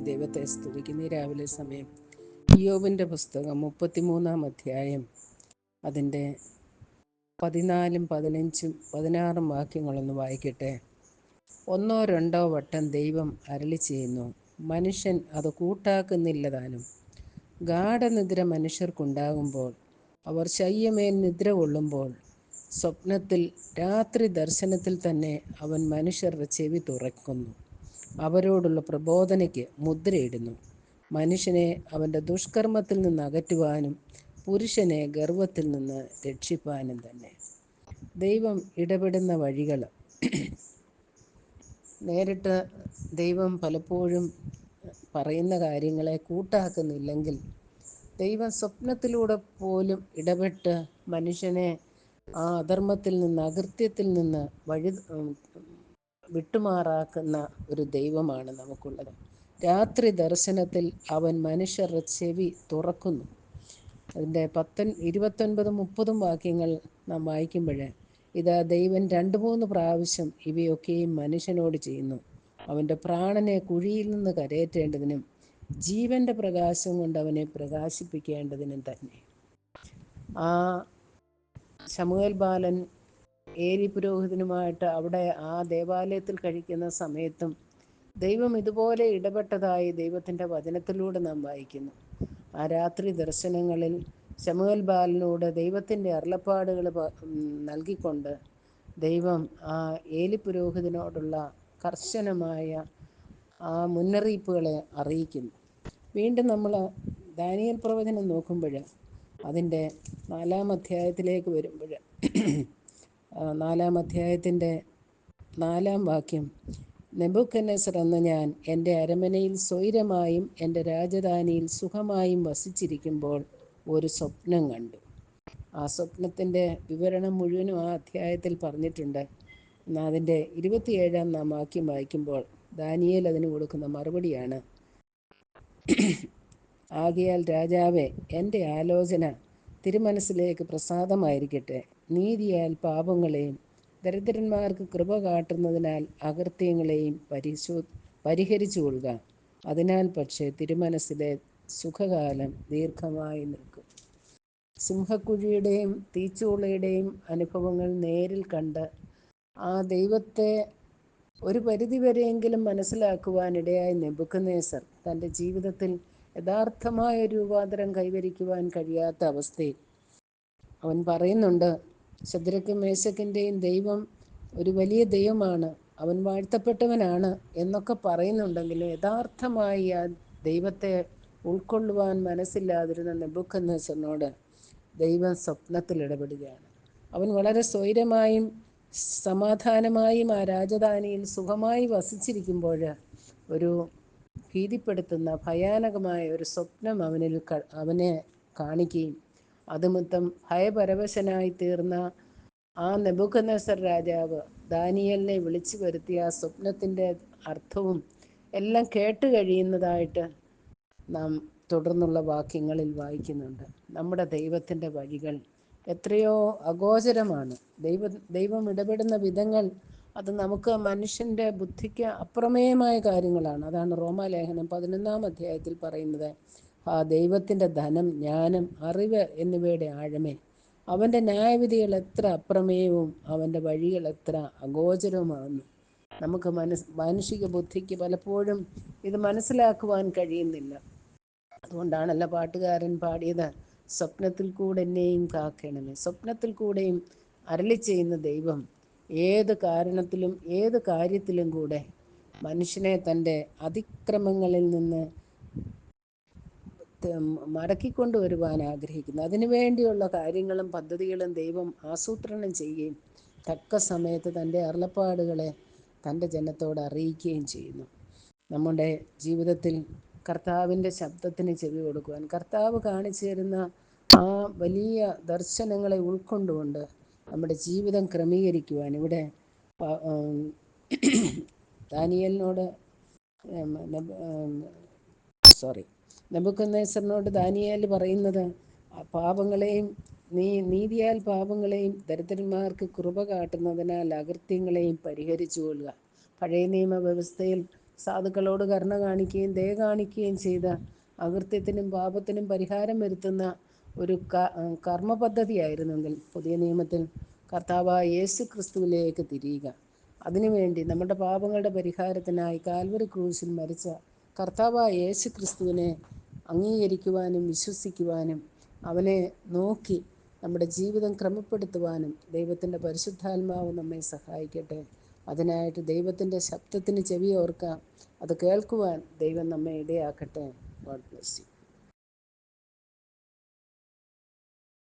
ദൈവത്തെ സ്തുതിക്കുന്നു. രാവിലെ സമയം യോബിന്റെ പുസ്തകം മുപ്പത്തിമൂന്നാം അധ്യായം. അതിന്റെ പതിനാലും പതിനഞ്ചും പതിനാറും വാക്യങ്ങളൊന്ന് വായിക്കട്ടെ. ഒന്നോ രണ്ടോ വട്ടം ദൈവം അരളി ചെയ്യുന്നു. മനുഷ്യൻ അത് കൂട്ടാക്കുന്നില്ലതാനും ഗാഠനിദ്ര മനുഷ്യർക്കുണ്ടാകുമ്പോൾ അവർ ശയ്യമേൽ നിദ്ര കൊള്ളുമ്പോൾ സ്വപ്നത്തിൽ രാത്രി ദർശനത്തിൽ തന്നെ അവൻ മനുഷ്യരുടെ ചെവി തുറക്കുന്നു. അവരോടുള്ള പ്രബോധനയ്ക്ക് മുദ്രയിടുന്നു. മനുഷ്യനെ അവന്റെ ദുഷ്കർമ്മത്തിൽ നിന്ന് അകറ്റുവാനും പുരുഷനെ ഗർവത്തിൽ നിന്ന് രക്ഷിപ്പാനും തന്നെ. ദൈവം ഇടപെടുന്ന വഴികൾ. നേരിട്ട് ദൈവം പലപ്പോഴും പറയുന്ന കാര്യങ്ങളെ കൂട്ടാക്കുന്നില്ലെങ്കിൽ ദൈവം സ്വപ്നത്തിലൂടെ പോലും ഇടപെട്ട് മനുഷ്യനെ ആ അധർമ്മത്തിൽ നിന്ന് അകൃത്യത്തിൽ നിന്ന് വഴി വിട്ടുമാറാക്കുന്ന ഒരു ദൈവമാണ് നമുക്കുള്ളത്. രാത്രി ദർശനത്തിൽ അവൻ മനുഷ്യരുടെ ചെവി തുറക്കുന്നു. അതിന്റെ പത്തൊൻ ഇരുപത്തൊൻപതും മുപ്പതും വാക്യങ്ങൾ നാം വായിക്കുമ്പോൾ ഇതാ ദൈവൻ രണ്ട് മൂന്ന് പ്രാവശ്യം ഇവയൊക്കെയും മനുഷ്യനോട് ചെയ്യുന്നു. അവന്റെ പ്രാണനെ കുഴിയിൽ നിന്ന് കരയേറ്റേണ്ടതിനും ജീവന്റെ പ്രകാശം കൊണ്ട് അവനെ പ്രകാശിപ്പിക്കേണ്ടതിനും തന്നെ. ആ ശമുവേൽ ബാലൻ ഏരി പുരോഹിതനുമായിട്ട് അവിടെ ആ ദേവാലയത്തിൽ കഴിക്കുന്ന സമയത്തും ദൈവം ഇതുപോലെ ഇടപെട്ടതായി ദൈവത്തിന്റെ വചനത്തിലൂടെ നാം വായിക്കുന്നു. ആ രാത്രി ദർശനങ്ങളിൽ ശമുവൽ ബാലനോട് ദൈവത്തിന്റെ അരുളപ്പാടുകൾ നൽകിക്കൊണ്ട് ദൈവം ആ ഏലി പുരോഹിതനോടുള്ള കർശനമായ ആ മുന്നറിയിപ്പുകളെ അറിയിക്കുന്നു. വീണ്ടും നമ്മൾ ദാനിയൽ പ്രവചനം നോക്കുമ്പോൾ അതിന്റെ നാലാം അധ്യായത്തിലേക്ക് വരുമ്പോൾ നാലാം അധ്യായത്തിന്റെ നാലാം വാക്യം. നെബുക്കനസർ എന്ന ഞാൻ എന്റെ അരമനയിൽ സ്വൈരമായും എന്റെ രാജധാനിയിൽ സുഖമായും വസിച്ചിരിക്കുമ്പോൾ ഒരു സ്വപ്നം കണ്ടു. ആ സ്വപ്നത്തിന്റെ വിവരണം മുഴുവനും ആ അധ്യായത്തിൽ പറഞ്ഞിട്ടുണ്ട്. എന്നാൽ അതിന്റെ ഇരുപത്തിയേഴാം നാം വാക്യം വായിക്കുമ്പോൾ ദാനിയേൽ അതിന് കൊടുക്കുന്ന മറുപടിയാണ് ആകിയാൽ രാജാവേ എന്റെ ആലോചന തിരുമനസ്സിലേക്ക് പ്രസാദമായിരിക്കട്ടെ. നീതിയാൽ പാപങ്ങളെയും ദരിദ്രന്മാർക്ക് കൃപ കാട്ടുന്നതിനാൽ അകൃത്യങ്ങളെയും പരിശോ പരിഹരിച്ചു കൊള്ളുക അതിനാൽ പക്ഷേ തിരുമനസ്സിലെ സുഖകാലം ദീർഘമായി നിൽക്കും. സിംഹക്കുഴിയുടെയും തീച്ചൂളയുടെയും അനുഭവങ്ങൾ നേരിൽ കണ്ട് ആ ദൈവത്തെ ഒരു പരിധിവരെയെങ്കിലും മനസ്സിലാക്കുവാനിടയായി നെബുക്കനേസർ തന്റെ ജീവിതത്തിൽ യഥാർത്ഥമായ രൂപാന്തരം കൈവരിക്കുവാൻ കഴിയാത്ത അവസ്ഥയിൽ അവൻ പറയുന്നുണ്ട് ശദ്രക്കും മേശക്കിന്റെയും ദൈവം ഒരു വലിയ ദൈവമാണ് അവൻ വാഴ്ത്തപ്പെട്ടവനാണ് എന്നൊക്കെ പറയുന്നുണ്ടെങ്കിലും യഥാർത്ഥമായി ആ ദൈവത്തെ ഉൾക്കൊള്ളുവാൻ മനസ്സില്ലാതിരുന്ന നെബുക്കന്നേസറിനോട് ദൈവം സ്വപ്നത്തിൽ ഇടപെടുകയാണ്. അവൻ വളരെ സ്വൈരമായും സമാധാനമായും ആ രാജധാനിയിൽ സുഖമായി വസിച്ചിരിക്കുമ്പോൾ ഒരു ഭീതിപ്പെടുത്തുന്ന ഭയാനകമായ ഒരു സ്വപ്നം അവനിൽ അവനെ കാണിക്കുകയും അതുമൊത്തം ഭയപരവശനായി തീർന്ന ആ നെബുക്കനസർ രാജാവ് ദാനിയലിനെ വിളിച്ചു വരുത്തിയ ആ സ്വപ്നത്തിന്റെ അർത്ഥവും എല്ലാം കേട്ട് കഴിയുന്നതായിട്ട് നാം തുടർന്നുള്ള വാക്യങ്ങളിൽ വായിക്കുന്നുണ്ട്. നമ്മുടെ ദൈവത്തിന്റെ വഴികൾ എത്രയോ അഗോചരമാണ്. ദൈവ ദൈവം ഇടപെടുന്ന വിധങ്ങൾ അത് നമുക്ക് മനുഷ്യന്റെ ബുദ്ധിക്ക് അപ്രമേയമായ കാര്യങ്ങളാണ്. അതാണ് റോമാലേഖനം പതിനൊന്നാം അധ്യായത്തിൽ പറയുന്നത്. ആ ദൈവത്തിന്റെ ധനം ജ്ഞാനം അറിവ് എന്നിവയുടെ ആഴമേ. അവന്റെ ന്യായവിധികൾ എത്ര അപ്രമേയവും അവന്റെ വഴികൾ എത്ര അഗോചരവുമാണെന്ന് നമുക്ക് മനസ് മാനുഷിക ബുദ്ധിക്ക് പലപ്പോഴും ഇത് മനസ്സിലാക്കുവാൻ കഴിയുന്നില്ല. അതുകൊണ്ടാണല്ലോ പാട്ടുകാരൻ പാടിയത് സ്വപ്നത്തിൽ കൂടെ എന്നെയും കാക്കണമേ. സ്വപ്നത്തിൽ കൂടെയും അരളി ചെയ്യുന്ന ദൈവം ഏത് കാരണത്തിലും ഏത് കാര്യത്തിലും കൂടെ മനുഷ്യനെ തന്റെ അതിക്രമങ്ങളിൽ നിന്ന് മടക്കിക്കൊണ്ടുവരുവാൻ ആഗ്രഹിക്കുന്നു. അതിനുവേണ്ടിയുള്ള കാര്യങ്ങളും പദ്ധതികളും ദൈവം ആസൂത്രണം ചെയ്യുകയും തക്ക സമയത്ത് തന്റെ അരുളപ്പാടുകളെ തന്റെ ജനത്തോട് അറിയിക്കുകയും ചെയ്യുന്നു. നമ്മുടെ ജീവിതത്തിൽ കർത്താവിന്റെ ശബ്ദത്തിന് ചെവി കൊടുക്കുവാൻ കർത്താവ് കാണിച്ചു തരുന്ന ആ വലിയ ദർശനങ്ങളെ ഉൾക്കൊണ്ടുകൊണ്ട് നമ്മുടെ ജീവിതം ക്രമീകരിക്കുവാൻ ഇവിടെ ദാനിയലിനോട് സോറി നബുക്കന്നേസറിനോട് ദാനിയേൽ പറയുന്നത് പാപങ്ങളെയും നീ നീതിയാൽ പാപങ്ങളെയും ദരിദ്രന്മാർക്ക് കൃപ കാട്ടുന്നതിനാൽ അകൃത്യങ്ങളെയും പരിഹരിച്ചു കൊള്ളുക. പഴയ നിയമ വ്യവസ്ഥയിൽ സാധുക്കളോട് കരുണ കാണിക്കുകയും ദയ കാണിക്കുകയും ചെയ്ത അകൃത്യത്തിനും പാപത്തിനും പരിഹാരം വരുത്തുന്ന ഒരു കർമ്മ പദ്ധതിയായിരുന്നെങ്കിൽ പുതിയ നിയമത്തിൽ കർത്താവായ യേശു ക്രിസ്തുവിലേക്ക് തിരിയുക അതിനുവേണ്ടി നമ്മുടെ പാപങ്ങളുടെ പരിഹാരത്തിനായി കാൽവറി ക്രൂശിൽ മരിച്ച കർത്താവായ യേശു ക്രിസ്തുവിനെ അംഗീകരിക്കുവാനും വിശ്വസിക്കുവാനും അവനെ നോക്കി നമ്മുടെ ജീവിതം ക്രമപ്പെടുത്തുവാനും ദൈവത്തിന്റെ പരിശുദ്ധാത്മാവ് നമ്മെ സഹായിക്കട്ടെ. അതിനായിട്ട് ദൈവത്തിന്റെ ശബ്ദത്തിന് ചെവി ഓർക്കാം. അത് കേൾക്കുവാൻ ദൈവം നമ്മെ ഇടയാക്കട്ടെ. God bless you.